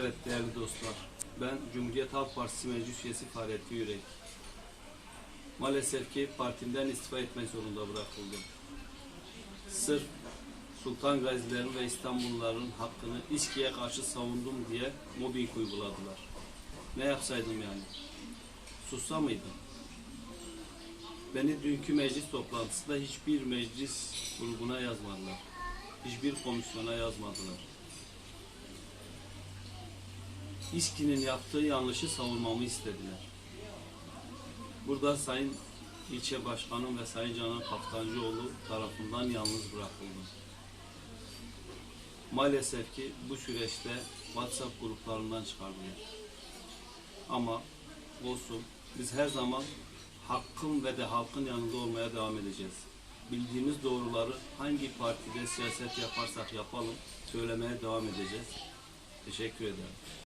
Evet değerli dostlar, ben Cumhuriyet Halk Partisi Meclis Üyesi Fahrettin Yürek. Maalesef ki partimden istifa etmek zorunda bırakıldım. Sırf Sultan Gazilerin ve İstanbulluların hakkını İSKİ'ye karşı savundum diye mobbing uyguladılar. Ne yapsaydım yani? Sussa mıydım? Beni dünkü meclis toplantısında hiçbir meclis grubuna yazmadılar. Hiçbir komisyona yazmadılar. İSKİ'nin yaptığı yanlışı savunmamı istediler. Burada Sayın İlçe Başkanım ve Sayın Canan Kaftancıoğlu tarafından yalnız bırakıldım. Maalesef ki bu süreçte WhatsApp gruplarından çıkardılar. Ama olsun biz her zaman hakkın ve de halkın yanında olmaya devam edeceğiz. Bildiğimiz doğruları hangi partide siyaset yaparsak yapalım söylemeye devam edeceğiz. Teşekkür ederim.